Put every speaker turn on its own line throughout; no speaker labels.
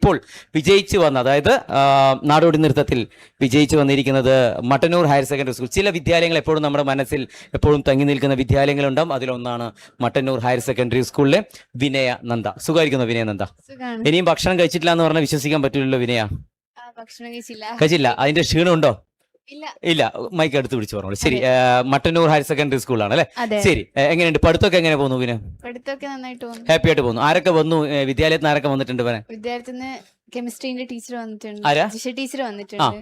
ഇപ്പോൾ വിജയിച്ചു വന്ന അതായത് നാടോടി നൃത്തത്തിൽ വിജയിച്ചു വന്നിരിക്കുന്നത് മട്ടന്നൂർ ഹയർ സെക്കൻഡറി സ്കൂൾ. ചില വിദ്യാലയങ്ങൾ എപ്പോഴും നമ്മുടെ മനസ്സിൽ എപ്പോഴും തങ്ങി നിൽക്കുന്ന വിദ്യാലയങ്ങളുണ്ടാവും അതിലൊന്നാണ് മട്ടന്നൂർ ഹയർ സെക്കൻഡറി സ്കൂളിലെ വിനയ നന്ദ. സുഖമായിരിക്കുന്നു വിനയ നന്ദ? ഇനിയും ഭക്ഷണം കഴിച്ചിട്ടില്ല എന്ന് പറഞ്ഞാൽ വിശ്വസിക്കാൻ പറ്റില്ലല്ലോ വിനയ?
ഭക്ഷണം കഴിച്ചില്ല.
കഴിച്ചില്ല. അതിന്റെ ക്ഷീണമുണ്ടോ?
ഇല്ല.
മൈക്ക് എടുത്ത് പിടിച്ചു പറഞ്ഞോളൂ. ശരി മട്ടന്നൂർ ഹയർ സെക്കൻഡറി സ്കൂളാണ് അല്ലേ ശരി എങ്ങനെയുണ്ട്? പഠിത്തമൊക്കെ എങ്ങനെ പോകുന്നു പിന്നെ
പഠിത്തമൊക്കെ നന്നായിട്ട് പോകുന്നു.
ഹാപ്പി ആയിട്ട് പോകുന്നു. ആരൊക്കെ വന്നു? വിദ്യാലയത്തിൽ നിന്ന് ആരൊക്കെ വന്നിട്ടുണ്ട് വരെ
വിദ്യാർത്ഥിന്ന് കെമിസ്ട്രീന്റെ ടീച്ചർ വന്നിട്ടുണ്ട്. ടീച്ചർ വന്നിട്ടുണ്ട്.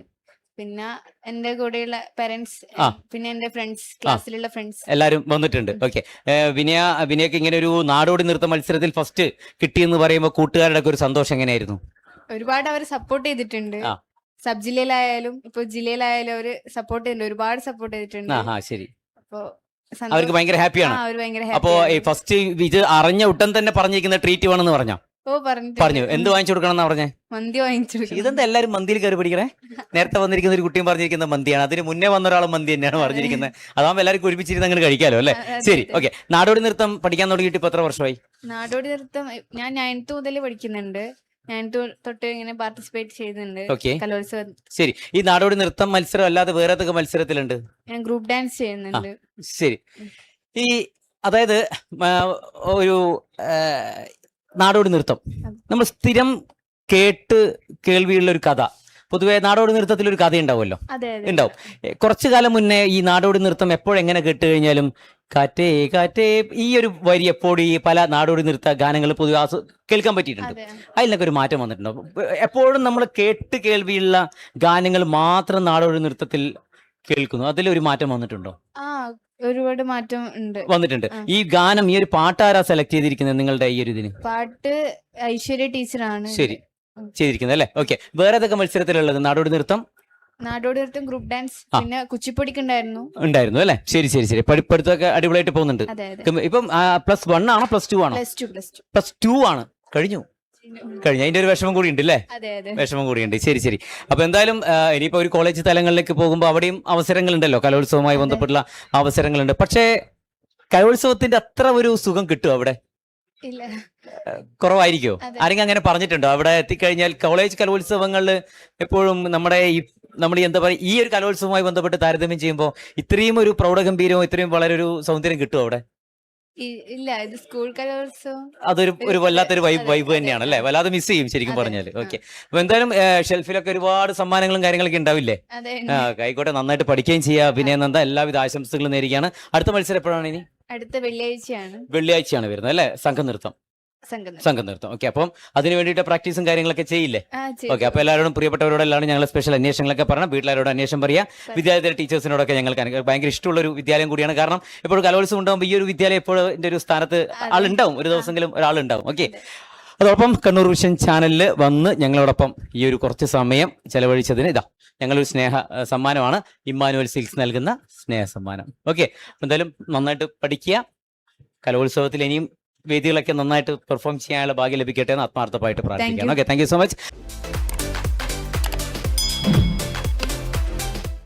പിന്നെ എന്റെ കൂടെയുള്ള
പേരൻസ്
പിന്നെ എന്റെ ഫ്രണ്ട്സ് ക്ലാസ്സിലുള്ള ഫ്രണ്ട്സ്
എല്ലാരും വന്നിട്ടുണ്ട്. ഓക്കെ വിനയ വിനയക്ക് ഇങ്ങനെ ഒരു നാടോടി നൃത്ത മത്സരത്തിൽ ഫസ്റ്റ് കിട്ടിയെന്ന് പറയുമ്പോൾ കൂട്ടുകാരുടെ ഒക്കെ ഒരു സന്തോഷം എങ്ങനെയായിരുന്നു?
ഒരുപാട് അവർ സപ്പോർട്ട് ചെയ്തിട്ടുണ്ട്. സബ് ജില്ലയിലായാലും ഇപ്പൊ ജില്ലയിലായാലും അവർ സപ്പോർട്ട് ചെയ്തിട്ടുണ്ട് ഒരുപാട് സപ്പോർട്ട് ചെയ്തിട്ടുണ്ട്.
ആ ശരി.
അപ്പൊ
അവർക്ക് ഭയങ്കര ഹാപ്പിയാണ്. അപ്പോ. ഫസ്റ്റ് ഇത് അറിഞ്ഞ ഉടൻ തന്നെ പറഞ്ഞിരിക്കുന്ന ട്രീറ്റ് വേണമെന്ന് പറഞ്ഞോ?
പറഞ്ഞു
പറഞ്ഞു. എന്ത് വാങ്ങിച്ചു കൊടുക്കണം എന്നാ പറഞ്ഞേ?
മന്തി വാങ്ങിച്ചു
ഇതെന്താ എല്ലാരും മന്തിയിൽ കയറി പിടിക്കണേ? നേരത്തെ വന്നിരിക്കുന്ന ഒരു കുട്ടിയും പറഞ്ഞിരിക്കുന്ന മന്തിയാണ്. അതിന് മുന്നേ വന്ന ഒരാളും മന്തി തന്നെയാണ് പറഞ്ഞിരിക്കുന്നത്. അതാകുമ്പോൾ എല്ലാവർക്കും ഒരുമിച്ചിരുന്ന് അങ്ങനെ കഴിക്കാലോ അല്ലെ? ശരി. ഓക്കെ. നാടോടി നൃത്തം പഠിക്കാൻ തുടങ്ങിയിട്ട് ഇപ്പൊ എത്ര വർഷമായി?
നാടോടി നൃത്തം ഞാൻ നയൻത്ത് മുതൽ പഠിക്കുന്നുണ്ട്. നയൻത്ത് തൊട്ട് ഇങ്ങനെ പാർട്ടിസിപ്പേറ്റ്
ഓക്കെ
കലോത്സവം
ശരി. ഈ നാടോടി നൃത്തം മത്സരം അല്ലാതെ വേറെ ഏതൊക്കെ മത്സരത്തിലുണ്ട്?
ഞാൻ ഗ്രൂപ്പ് ഡാൻസ് ചെയ്യുന്നുണ്ട്.
ശരി. ഈ അതായത് ഒരു ആ, നാടോടി നൃത്തം. നമ്മൾ സ്ഥിരം കേട്ട് കേൾവിയുള്ള ഒരു കഥ. പൊതുവെ നാടോടി നൃത്തത്തിൽ ഒരു കഥ ഉണ്ടാവുമല്ലോ
അതെ അതെ.
ഉണ്ടാവും. എ, കുറച്ചു കാലം മുന്നേ ഈ നാടോടി നൃത്തം എപ്പോഴെങ്ങനെ കേട്ട് കഴിഞ്ഞാലും കാറ്റേ കാറ്റേ ഈ ഒരു വരി എപ്പോഴും ഈ പല നാടോടി നൃത്ത ഗാനങ്ങൾ പൊതുവെ കേൾക്കാൻ പറ്റിയിട്ടുണ്ട്.
അതെ
അതിലൊക്കെ ഒരു മാറ്റം വന്നിട്ടുണ്ടോ? എപ്പോഴും നമ്മൾ കേട്ട് കേൾവിയുള്ള ഗാനങ്ങൾ മാത്രം നാടോടി നൃത്തത്തിൽ കേൾക്കുന്നു. അതിലൊരു മാറ്റം വന്നിട്ടുണ്ടോ?
ആ ഒരുപാട് മാറ്റം ഉണ്ട്.
വന്നിട്ടുണ്ട്. ഈ ഗാനം ഈ ഒരു പാട്ടാരാ സെലക്ട് ചെയ്തിരിക്കുന്നത് നിങ്ങളുടെ ഈ ഒരു ഇതിന്?
പാട്ട് ഐശ്വര്യ ടീച്ചറാണ്.
ശരി. ചെയ്തിരിക്കുന്നത് അല്ലേ? ഓക്കെ. വേറെ ഏതൊക്കെ മത്സരത്തിലുള്ളത്? നാടോടി നൃത്തം
നാടോടി നൃത്തം ഗ്രൂപ്പ് ഡാൻസ്. പിന്നെ കുച്ചിപ്പൊടിക്ക്
ഉണ്ടായിരുന്നു ഉണ്ടായിരുന്നു അല്ലേ? ശരി ശരി ശരി. പഠിപ്പടുത്തൊക്കെ അടിപൊളിയായിട്ട് പോകുന്നുണ്ട്. ഇപ്പം- പ്ലസ് വൺ ആണോ പ്ലസ് ടു ആണോ?
Plus two plus two
plus two ആണ്. കഴിഞ്ഞു? കഴിഞ്ഞ. അതിന്റെ ഒരു വിഷമം കൂടി ഉണ്ട് അല്ലേ വിഷമം കൂടിയുണ്ട് ശരി ശരി. അപ്പൊ എന്തായാലും ഇനിയിപ്പോ ഒരു കോളേജ് തലങ്ങളിലേക്ക് പോകുമ്പോൾ അവിടെയും അവസരങ്ങളുണ്ടല്ലോ? കലോത്സവവുമായി. ബന്ധപ്പെട്ടുള്ള അവസരങ്ങളുണ്ട്. പക്ഷേ കലോത്സവത്തിന്റെ അത്ര ഒരു സുഖം കിട്ടും അവിടെ? കുറവായിരിക്കോ? ആരെങ്കിലും അങ്ങനെ പറഞ്ഞിട്ടുണ്ടോ? അവിടെ എത്തിക്കഴിഞ്ഞാൽ കോളേജ് കലോത്സവങ്ങളിൽ എപ്പോഴും നമ്മുടെ ഈ നമ്മൾ എന്താ പറയുക ഈ ഒരു കലോത്സവവുമായി ബന്ധപ്പെട്ട് താരതമ്യം ചെയ്യുമ്പോൾ ഇത്രയും ഒരു പ്രൗഢഗംഭീരവും ഇത്രയും വളരെ ഒരു സൗന്ദര്യം കിട്ടും അവിടെ?
ഇല്ല ഇത് സ്കൂൾ കലോത്സവം.
അതൊരു ഒരു വല്ലാത്തൊരു വൈബ് വൈബ് തന്നെയാണ്. അല്ലേ? വല്ലാതെ മിസ് ചെയ്യും ശരിക്കും പറഞ്ഞാൽ. ഓക്കെ അപ്പൊ എന്തായാലും ഷെൽഫിലൊക്കെ ഒരുപാട് സമ്മാനങ്ങളും കാര്യങ്ങളൊക്കെ ഉണ്ടാവില്ലേ? ആയിക്കോട്ടെ നന്നായിട്ട് പഠിക്കുകയും ചെയ്യാം. പിന്നെ എന്താ എല്ലാവിധ ആശംസകളും നേരിടുകയാണ് അടുത്ത മത്സരം എപ്പോഴാണ് ഇനി?
അടുത്ത വെള്ളിയാഴ്ചയാണ്.
വെള്ളിയാഴ്ചയാണ് വരുന്നത് അല്ലേ? സംഘനൃത്തം
സംഘം
നൃത്തം ഓക്കെ അപ്പം അതിന് വേണ്ടിയിട്ട് പ്രാക്ടീസും കാര്യങ്ങളൊക്കെ ചെയ്യില്ലേ? ഓക്കെ അപ്പൊ എല്ലാവരോടും പ്രിയപ്പെട്ടവരോടെല്ലാം ഞങ്ങൾ സ്പെഷ്യൽ അന്വേഷണങ്ങളൊക്കെ പറയണം. വീട്ടിലാരോട് അന്വേഷണം പറയാ. വിദ്യാലയത്തിലെ ടീച്ചേഴ്സിനോടൊക്കെ ഞങ്ങൾക്ക് ഭയങ്കര ഇഷ്ടമുള്ള ഒരു വിദ്യാലയം കൂടിയാണ്. കാരണം ഇപ്പോൾ കലോത്സവം ഉണ്ടാകുമ്പോൾ ഈ ഒരു വിദ്യാലയം എപ്പോഴും ഇതിന്റെ ഒരു സ്ഥാനത്ത്. ആളുണ്ടാവും. ഒരു ദിവസമെങ്കിലും ഒരാളുണ്ടാവും. ഓക്കെ അതോടൊപ്പം കണ്ണൂർ വിഷൻ ചാനലിൽ വന്ന് ഞങ്ങളോടൊപ്പം ഈ ഒരു കുറച്ച് സമയം ചെലവഴിച്ചതിന് ഇതാ ഞങ്ങളൊരു സ്നേഹ സമ്മാനമാണ്. ഇമ്മാനുവൽ സിൽക്സ് നൽകുന്ന സ്നേഹ സമ്മാനം. ഓക്കെ എന്തായാലും നന്നായിട്ട് പഠിക്കുക. കലോത്സവത്തിൽ ഇനിയും വേദികളൊക്കെ നന്നായിട്ട് പെർഫോം ചെയ്യാനുള്ള ഭാഗ്യം ലഭിക്കട്ടെ എന്ന് ആത്മാർത്ഥമായിട്ട് പ്രാർത്ഥിക്കുകയാണ്. Okay thank you so much